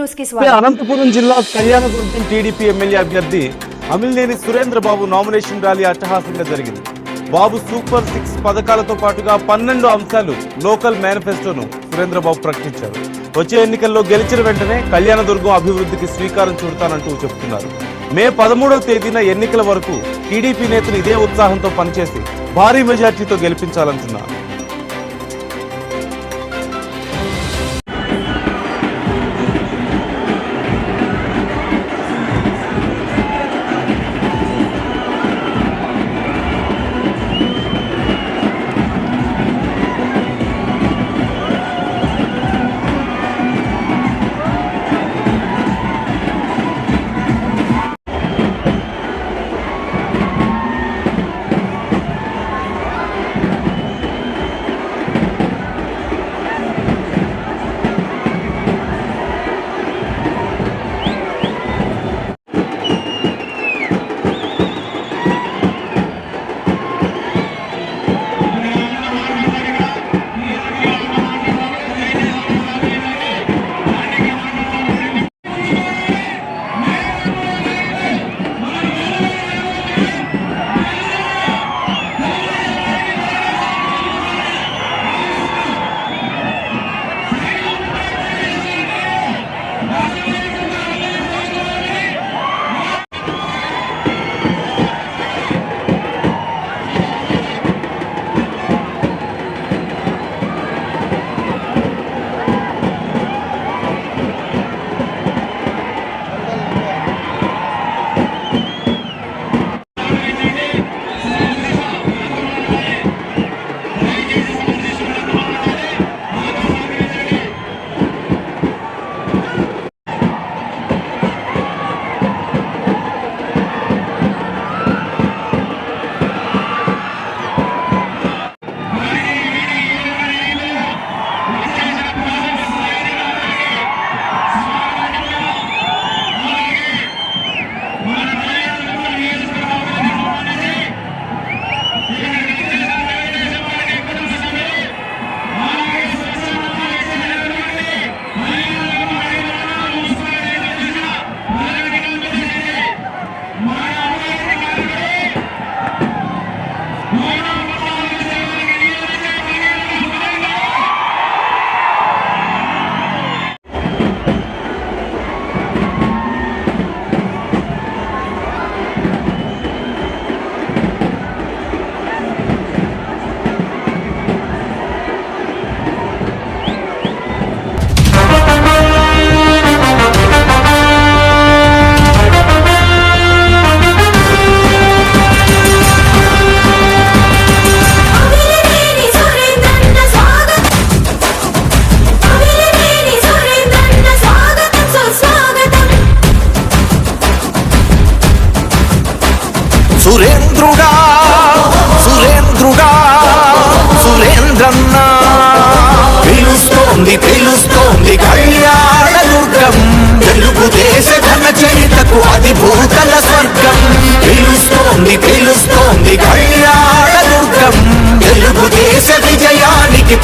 న్యూస్కి స్వాగతం. అనంతపురం జిల్లా కళ్యాణదుర్గం టీడీపీ ఎమ్మెల్యే అభ్యర్థి అమిలినేని సురేంద్ర బాబు నామినేషన్ ర్యాలీ అట్టహాసంగా జరిగింది. బాబు సూపర్ సిక్స్ పథకాలతో పాటుగా పన్నెండు అంశాలు లోకల్ మేనిఫెస్టోను సురేంద్ర బాబు ప్రకటించారు. వచ్చే ఎన్నికల్లో గెలిచిన వెంటనే కళ్యాణదుర్గం అభివృద్ధికి శ్రీకారం చుడతానంటూ చెబుతున్నారు మే పదమూడవ తేదీన ఎన్నికల వరకు టీడీపీ నేతలు ఇదే ఉత్సాహంతో పనిచేసి భారీ మెజార్టీతో గెలిపించాలంటున్నారు.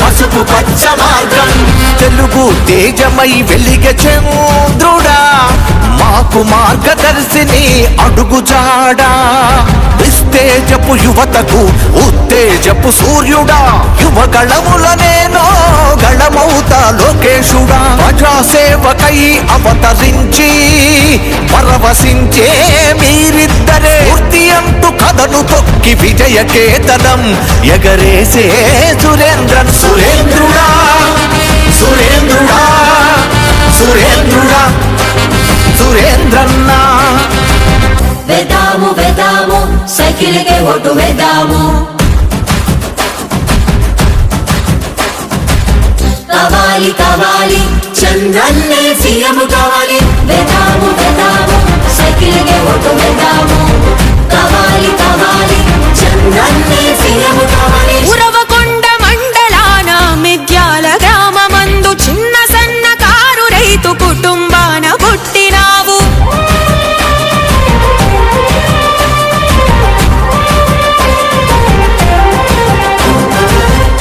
పసుపు పచ్చ మార్గం తెలుగు తేజమై వెలిగ చంద్రుడా. మాకు మార్గదర్శిని అడుగుజాడా విస్తేజపు యువతకు ఉత్తేజపు సూర్యుడా. యువగళముల నేను గళమౌతా లోకేశుడా. సేవకై అవతరించి పరవశించే మీరిద్దరే. పూర్తి అంటూ కథను తొక్కి విజయ కేతనం ఎగరేసే సురేంద్రన్. సురేంద్రుడా సురేంద్రుడా సురేంద్రుడా సురేంద్రన్నా. వెదాము వెదాము సైకిల్కే ఓటు వెదాము. కావాలి కావాలి. చంద్రన్నే సీఎం కావాలి. వెదాము వెదాము సైకిల్కే ఓటు వేద్దాము కావాలి కావాలి. చంద్రన్నే సీఎం కావాలి.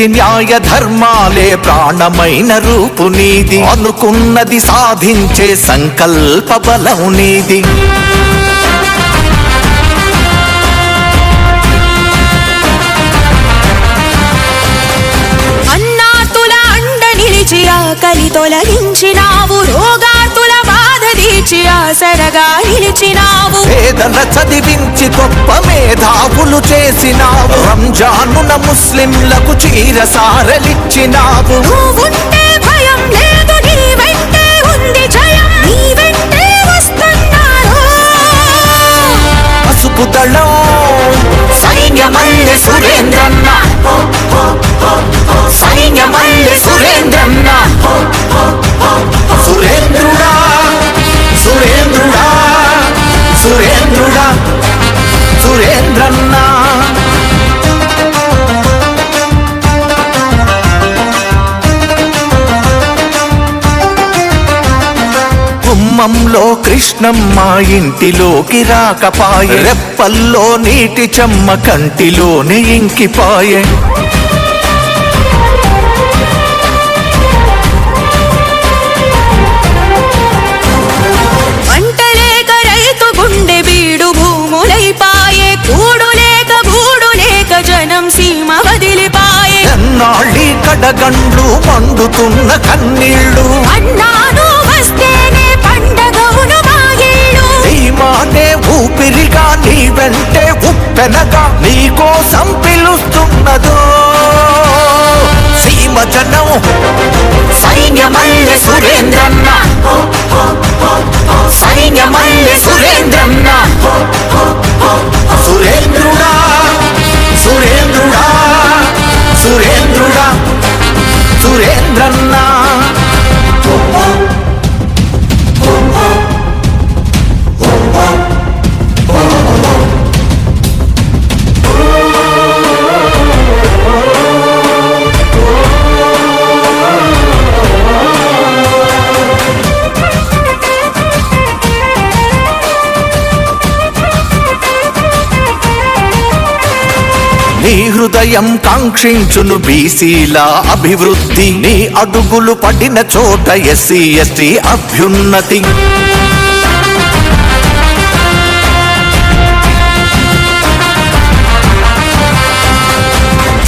నీతి న్యాయ ధర్మాలే ప్రాణమైన రూపు నీది. అనుకున్నది సాధించే సంకల్ప బలం నీది. అన్నాతుల అండ నిలిచి ఆకలి తొలగించినావు రోగా తీర్చి ఆసరగా నిలిచినావు. పేదల చదివించి గొప్ప మేధావులు చేసినావు. రంజానున ముస్లింలకు చీర సారలిచ్చినావు నువ్వుంటే భయం లేదు నీ వెంటే ఉంది జయం నీ వెంటే వస్తున్నారు. పసుపు దళం సైన్యమల్లె సురేంద్రన్న. సైన్యమల్లె సురేంద్రన్న. సురేంద్రుడా సురేంద్రుడా. గుమ్మంలో కృష్ణమ్మ ఇంటిలోకి రాకపాయే. రెప్పల్లో నీటి చెమ్మ కంటిలోనే ఇంకిపాయే. పంట లేక రైతు గుండె ఊపిరిగా నీ వెంటే ఉప్పెనగా నీ కోసం పిలుస్తున్నదో సీమ జనం హృదయం కాంక్షించును బీసీల అభివృద్ధి. నీ అడుగులు పడిన చోట ఎస్సీ ఎస్టీ అభ్యున్నతి.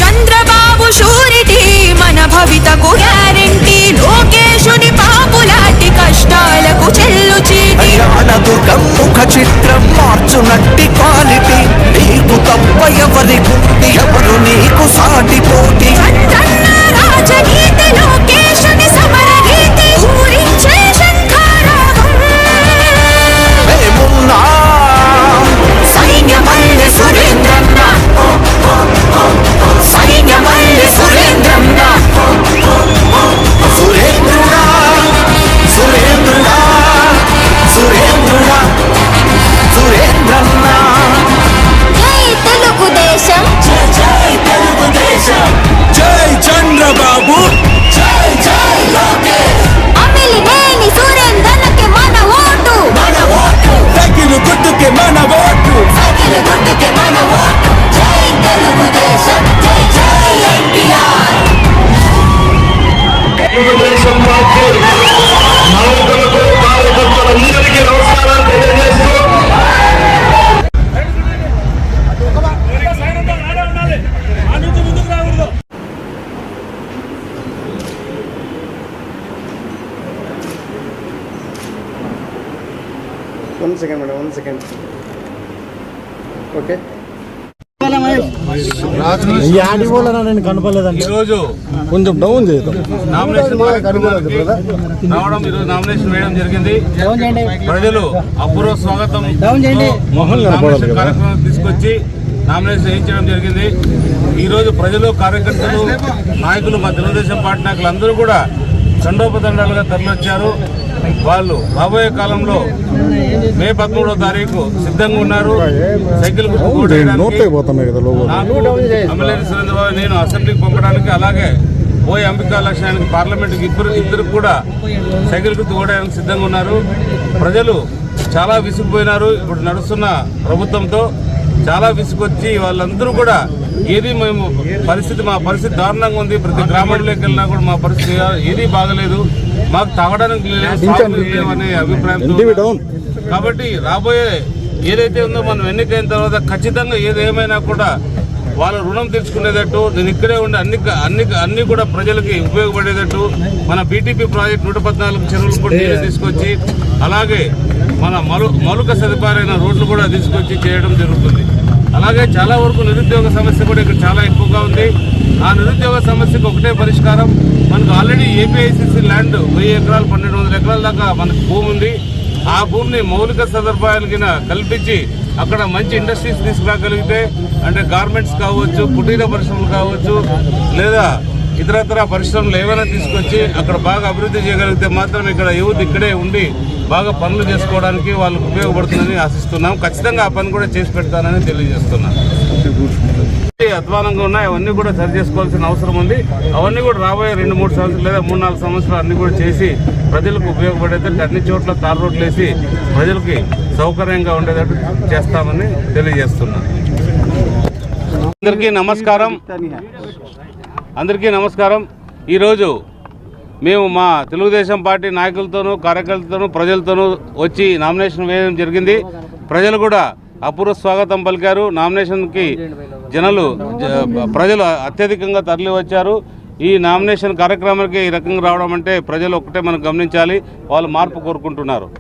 చంద్రబాబు షూరిటీ మన భవితకు గ్యారెంటీ లోకేశుని పాపులాంటి కష్టాలకు చెల్లు చీటి కళ్యాణ దుర్గం ముఖ చిత్రం మార్చునట్టి క్వాలిటీ. నీకు తప్ప ఎవరి గుండి ఎవరు నీకు సాటి పోటీ. రాజగీతిలో second madam one second okay ఈరోజు కొంచెం డౌన్ చేద్దాం. నామినేషన్ రావడం ఈరోజు నామినేషన్ వేయడం జరిగింది. ప్రజలు అపూర్వ స్వాగతం. నామినేషన్ కార్యక్రమం తీసుకొచ్చి నామినేషన్ వేయించడం జరిగింది. ఈ రోజు ప్రజలు కార్యకర్తలు నాయకులు మా తెలుగుదేశం పార్టీ నాయకులు అందరూ కూడా చండోపదండాలుగా తరలివచ్చారు. వాళ్ళు రాబోయే కాలంలో మే పదమూడో తారీఖు సిద్ధంగా ఉన్నారు. సైకిల్ నేను అసెంబ్లీకి పంపడానికి అలాగే పోయి అంబికా లక్ష్యానికి పార్లమెంట్కి ఇద్దరు ఇద్దరు కూడా సైకిల్ గుర్తు ఓడడానికి సిద్ధంగా ఉన్నారు. ప్రజలు చాలా విసిగిపోయినారు. ఇప్పుడు నడుస్తున్న ప్రభుత్వంతో చాలా విసుగొచ్చి వాళ్ళందరూ కూడా ఏది మేము పరిస్థితి మా పరిస్థితి దారుణంగా ఉంది. ప్రతి గ్రామంలోకి వెళ్ళినా కూడా మా పరిస్థితి ఏది బాగలేదు. మాకు తాగడానికి అనే అభిప్రాయంతో కాబట్టి రాబోయే ఏదైతే ఉందో మనం ఎన్నికైన తర్వాత ఖచ్చితంగా ఏదేమైనా కూడా వాళ్ళ రుణం తీర్చుకునేటట్టు నేను ఇక్కడే ఉండి అన్ని అన్ని అన్ని కూడా ప్రజలకి ఉపయోగపడేటట్టు మన బీటీపీ ప్రాజెక్ట్ నూట పద్నాలుగు చెరువులు కూడా తీసుకొచ్చి అలాగే మన మలు మౌలిక సదుపాయాలైన రోడ్లు కూడా తీసుకొచ్చి చేయడం జరుగుతుంది. అలాగే చాలా వరకు నిరుద్యోగ సమస్య కూడా ఇక్కడ చాలా ఎక్కువగా ఉంది. ఆ నిరుద్యోగ సమస్యకు ఒకటే పరిష్కారం మనకు ఆల్రెడీ ఏపీఐసిసి ల్యాండ్ వెయ్యి ఎకరాలు పన్నెండు వందల ఎకరాల దాకా మనకు భూమి ఉంది. ఆ భూమిని మౌలిక సదుపాయాలు కల్పించి అక్కడ మంచి ఇండస్ట్రీస్ తీసుకురాగలిగితే అంటే గార్మెంట్స్ కావచ్చు కుటీర పరిశ్రమలు కావచ్చు లేదా ఇతరత్ర పరిశ్రమలు ఏమైనా తీసుకొచ్చి అక్కడ బాగా అభివృద్ధి చేయగలిగితే మాత్రం ఇక్కడ యువత ఇక్కడే ఉండి బాగా పనులు చేసుకోవడానికి వాళ్ళకు ఉపయోగపడుతుందని ఆశిస్తున్నాం. ఖచ్చితంగా ఆ పని కూడా చేసి పెడతానని తెలియజేస్తున్నాను. అధ్వానంగా ఉన్నాయి. అవన్నీ కూడా సరి చేసుకోవాల్సిన అవసరం ఉంది. అవన్నీ కూడా రాబోయే రెండు మూడు సంవత్సరాలు లేదా మూడు నాలుగు సంవత్సరాలు అన్నీ కూడా చేసి ప్రజలకు ఉపయోగపడేటట్టు అన్ని చోట్ల తార్ రోడ్లు వేసి ప్రజలకి సౌకర్యంగా ఉండేటట్టు చేస్తామని తెలియజేస్తున్నాను. అందరికీ నమస్కారం. అందరికీ నమస్కారం. ఈరోజు మేము మా తెలుగుదేశం పార్టీ నాయకులతోనూ కార్యకర్తలతోనూ ప్రజలతోనూ వచ్చి నామినేషన్ వేయడం జరిగింది. ప్రజలు కూడా అపూర్వ స్వాగతం పలికారు. నామినేషన్కి జనాలు జ- ప్రజలు అత్యధికంగా తరలి వచ్చారు ఈ నామినేషన్ కార్యక్రమానికి ఈ రకంగా రావడం అంటే ప్రజలు ఒకటే మనం గమనించాలి. వాళ్ళు మార్పు కోరుకుంటున్నారు.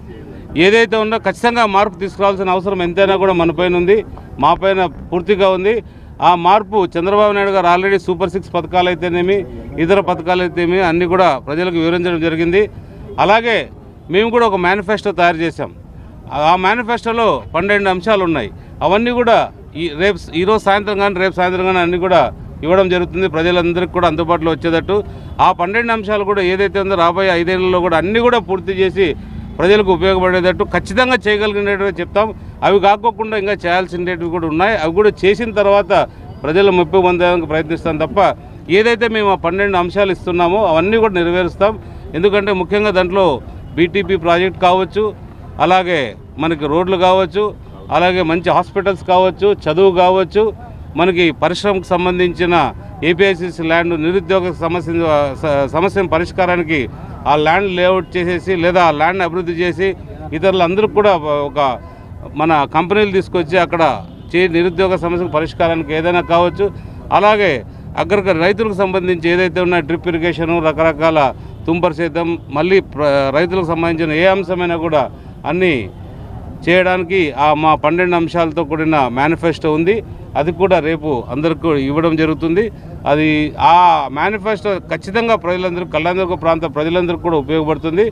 ఏదైతే ఉందో ఖచ్చితంగా మార్పు తీసుకురావాల్సిన అవసరం ఎంతైనా కూడా మన పైన ఉంది. మా పైన పూర్తిగా ఉంది. ఆ మార్పు చంద్రబాబు నాయుడు గారు ఆల్రెడీ సూపర్ సిక్స్ పథకాలు అయితేనేమి ఇతర పథకాలు అయితేనేమి అన్నీ కూడా ప్రజలకు వివరించడం జరిగింది. అలాగే మేము కూడా ఒక మేనిఫెస్టో తయారు చేశాం. ఆ మేనిఫెస్టోలో పన్నెండు అంశాలు ఉన్నాయి అవన్నీ కూడా ఈ రేపు ఈరోజు సాయంత్రం కానీ రేపు సాయంత్రం కానీ అన్నీ కూడా ఇవ్వడం జరుగుతుంది. ప్రజలందరికీ కూడా అందుబాటులో వచ్చేటట్టు. ఆ పన్నెండు అంశాలు కూడా ఏదైతే ఉందో రాబోయే ఐదేళ్ళలో కూడా అన్నీ కూడా పూర్తి చేసి ప్రజలకు ఉపయోగపడేటట్టు ఖచ్చితంగా చేయగలిగినట్టు చెప్తాం. అవి కాకోకుండా ఇంకా చేయాల్సినవి కూడా ఉన్నాయి. అవి కూడా చేసిన తర్వాత ప్రజల మెప్పు పొందడానికి ప్రయత్నిస్తాం తప్ప ఏదైతే మేము ఆ పన్నెండు అంశాలు ఇస్తున్నామో అవన్నీ కూడా నెరవేరుస్తాం. ఎందుకంటే ముఖ్యంగా దాంట్లో బీటీపీ ప్రాజెక్ట్ కావచ్చు అలాగే మనకి రోడ్లు కావచ్చు అలాగే మంచి హాస్పిటల్స్ కావచ్చు చదువు కావచ్చు మనకి పరిశ్రమకు సంబంధించిన ఏపీఐసిసి ల్యాండ్ నిరుద్యోగ సమస్య సమస్యను సమస్య పరిష్కారానికి ఆ ల్యాండ్ లేఅవుట్ చేసేసి లేదా ఆ ల్యాండ్ అభివృద్ధి చేసి ఇతరులందరికీ కూడా ఒక మన కంపెనీలు తీసుకొచ్చి అక్కడ చే నిరుద్యోగ సమస్యకు పరిష్కారానికి ఏదైనా కావచ్చు. అలాగే అగ్ర రైతులకు సంబంధించి ఏదైతే ఉన్నాయో డ్రిప్ ఇరిగేషను రకరకాల తుంపర్ సేద్యం మళ్ళీ రైతులకు సంబంధించిన ఏ అంశమైనా కూడా అన్నీ చేయడానికి ఆ మా పన్నెండు అంశాలతో కూడిన మేనిఫెస్టో ఉంది. అది కూడా రేపు అందరికీ ఇవ్వడం జరుగుతుంది. అది ఆ మేనిఫెస్టో ఖచ్చితంగా ప్రజలందరూ కళ్యాణదుర్గ ప్రాంత ప్రజలందరూ కూడా ఉపయోగపడుతుంది.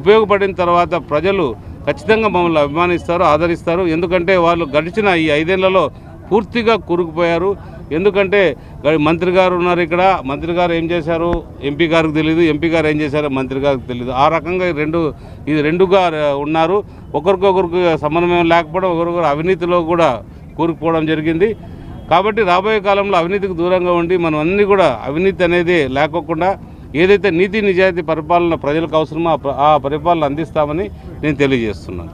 ఉపయోగపడిన తర్వాత ప్రజలు ఖచ్చితంగా మమ్మల్ని అభిమానిస్తారు ఆదరిస్తారు. ఎందుకంటే వాళ్ళు గడిచిన ఈ ఐదేళ్ళలో పూర్తిగా కూరుకుపోయారు. ఎందుకంటే మంత్రి గారు ఉన్నారు ఇక్కడ. మంత్రి గారు ఏం చేశారు? ఎంపీ గారికి తెలియదు ఎంపీ గారు ఏం చేశారో మంత్రి గారికి తెలియదు ఆ రకంగా రెండు ఇది రెండుగా ఉన్నారు. ఒకరికొకరికి సమన్వయం లేకపోవడం ఒకరికొకరు అవినీతిలో కూడా కూరుకుపోవడం జరిగింది. కాబట్టి రాబోయే కాలంలో అవినీతికి దూరంగా ఉండి మనం అన్ని కూడా అవినీతి అనేది లేకోకుండా ఏదైతే నీతి నిజాయితీ పరిపాలన ప్రజలకు అవసరమో ఆ పరిపాలన అందిస్తామని నేను తెలియజేస్తున్నాను.